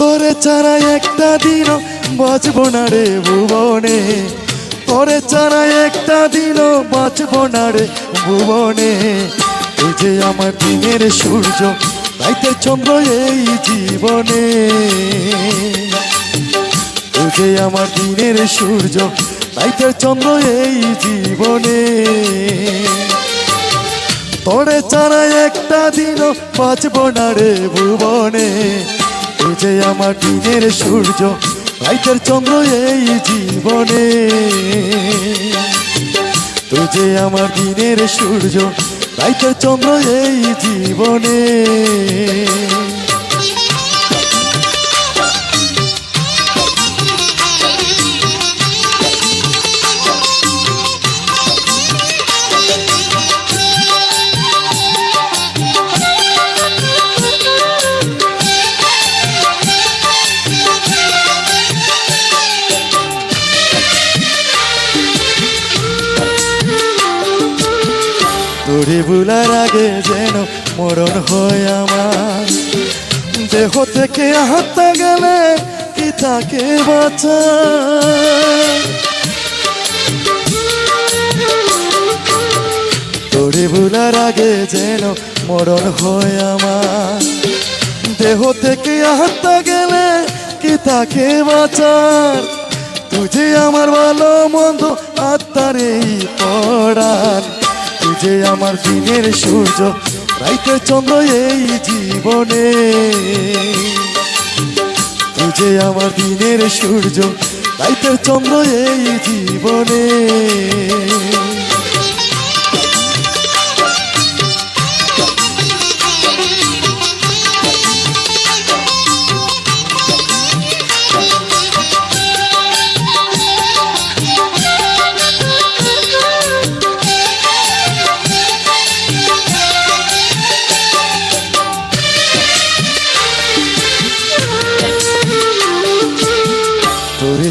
ছাড়া একটা দিনও বাঁচব না রে ভুবনে। তোরে ছাড়া একটা দিনও বাঁচব না রে ভুবনে। এই যে আমার দিনের সূর্য, তাইতে চন্দ্র এই জীবনে। তুই যে আমার দিনের সূর্য, তাইতে চন্দ্র এই জীবনে। তোরে ছাড়া একটা দিনও বাঁচব না রে ভুবনে। তুই যে আমার দিনের সূর্য, রাইতের চন্দ্র এই জীবনে। তুই যে আমার দিনের সূর্য, রাইতের চন্দ্র এই জীবনে। বুলার আগে যেন মরণ হয় আমার। দেহ থেকে হাতে গেলে কি তাকে বাঁচা তোরে বুলার আগে যেন মরণ হয় আমার। দেহ থেকে হাতে গেলে কি তাকে বাঁচার তুঝে আমার ভালো মন্দ আত্মার এই পড়ান তুঝে আমার দিনের সূর্য, রাইতে চন্দ্র এই জীবনে। যে আমার দিনের সূর্য, রাইতে চন্দ্র এই জীবনে।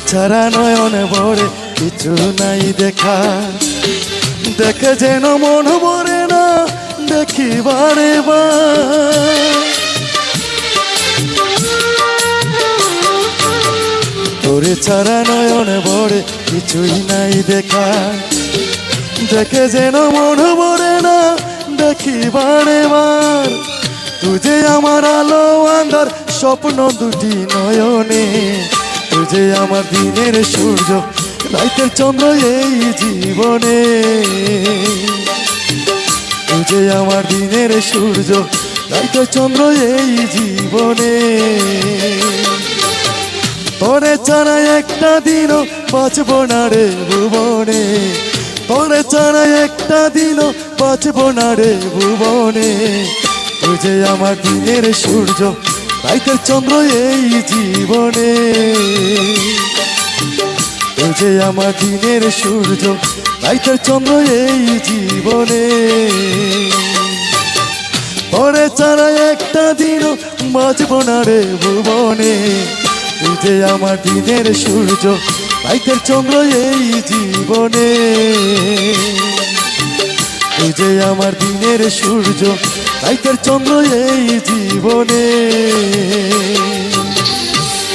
ছাড়া নয়ন ভরে কিছু নাই দেখা। দেখে যেন মন ভরে না দেখি বারে বার তোরে ছাড়া নয়ন ভরে কিছুই নাই দেখা। দেখে যেন মন ভরে না দেখি বারে বার তুঝে আমার আলো আন্ধার, স্বপ্ন দুটি নয়নে। তুঝে আমার দিনের সূর্য রাইতের চন্দ্র এই জীবনে। তুঝে আমার দিনের সূর্য রাইতের চন্দ্র এই জীবনে। তোরে ছাড়া একটা দিনও বাঁচব না রে ভুবনে। তোরে ছাড়া একটা দিনও বাঁচব না রে ভুবনে। তুই যে আমার দিনের সূর্য রাইতের চন্দ্র এই জীবনে। যে আমার দিনের সূর্য, রাইতের চন্দ্র এই জীবনে। তোরে ছাড়া একটা দিনও বাঁচব না রে ভুবনে। যে আমার দিনের সূর্য, রাইতের চন্দ্র এই জীবনে। যে আমার দিনের সূর্য রাইতের চন্দ্র এই জীবনে।